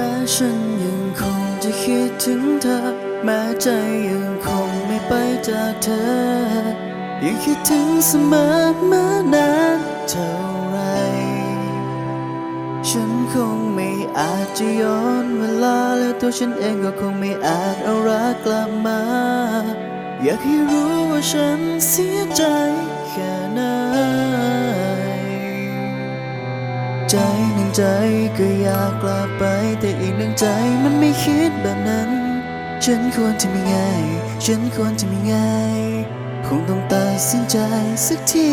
แม้ฉันยังคงจะคิดถึงเธอ แม้ใจยังคงไม่ไปจากเธอ ยังคิดถึงเสมอมานานเท่าไร ฉันคงไม่อาจจะย้อนเวลา และตัวฉันเองก็คงไม่อาจเอารักกลับมา อยากให้รู้ว่าฉันเสียใจแค่ไหน ใจหนึ่งใจก็อยากกลับไป แต่อีกหนึ่งใจมันไม่คิดแบบนั้น ฉันควรจะมีไง ฉันควรจะมีไง คงต้องตัดสินใจสักที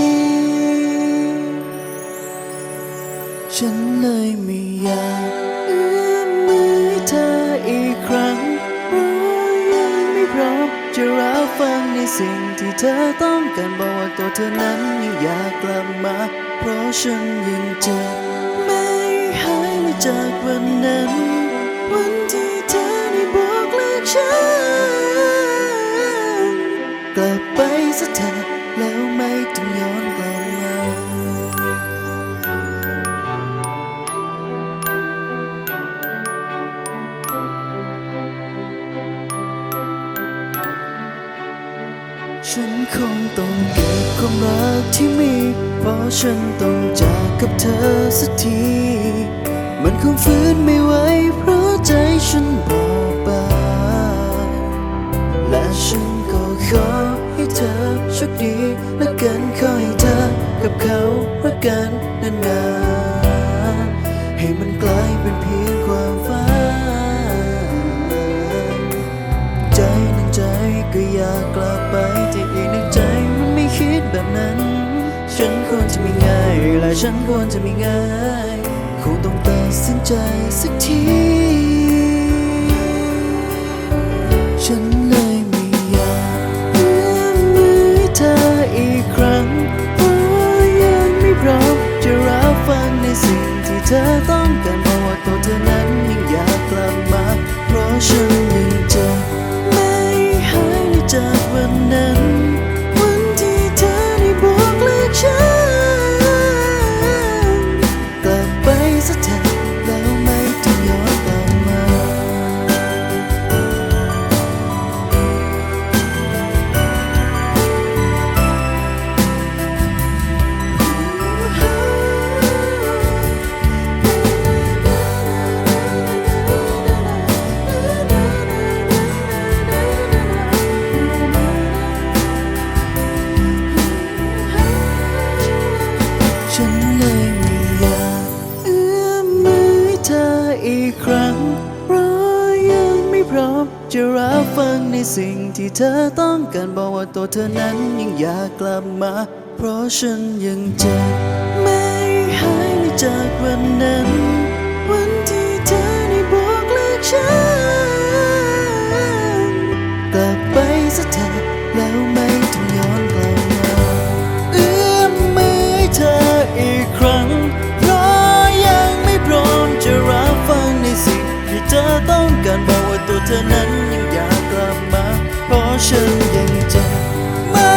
ฉันเลยไม่อยากเอื้อมมือเธออีกครั้งเพราะยังไม่พร้อมจะรับฟังในสิ่งที่เธอต้องการบอกว่าตัวเธอนั้นยังอยากกลับมา เพราะฉันยังเจ็บ จากวันนั้น วันที่เธอได้บอกเลิกฉัน กลับไปสักเธอแล้วไม่ต้องย้อนกลับมาฉันคงต้องเก็บความรักที่มี เพราะฉันต้องจากกับเธอสักที มันคงฟื้นไม่ไหวเพราะใจฉันบอบบางและฉันก็ขอให้เธอโชคดีและกันขอให้เธอกับเขารักกันนานๆให้มันกลายเป็นเพียงความฝันใจหนึ่งใจก็อยากกลับไปแต่อีกหนึ่งใจมันไม่คิดแบบนั้น ฉันควรจะมีไงและฉันควรจะมีไง คงต้องตัดสินใจสักที ฉันเลยไม่อยากเอื้อมมือให้เธออีกครั้งเพราะยังไม่พร้อมจะรับฟังในสิ่งที่เธอต้องการ ครั้งเพราะยังไม่พร้อมจะรับฟังในสิ่งที่เธอต้องการบอกว่าตัวเธอนั้นยังอยากกลับมา เพราะฉันยังเจ็บไม่หายไปจากวันนั้น อต้องการบอกว่าตัวเธอนั้นยังอยากกลับมา เพราะฉันยังจำไม่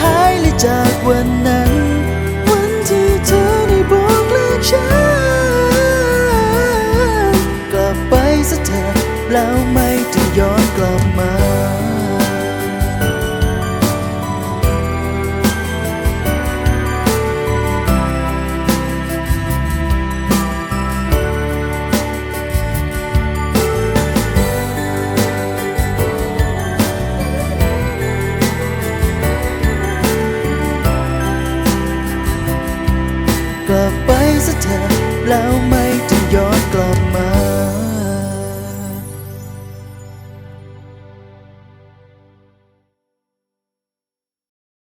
หายเลยจากวันนั้น วันที่เธอได้บอกเลิกฉัน กลับไปซะเธอแล้วไม่จะย้อนกลับมา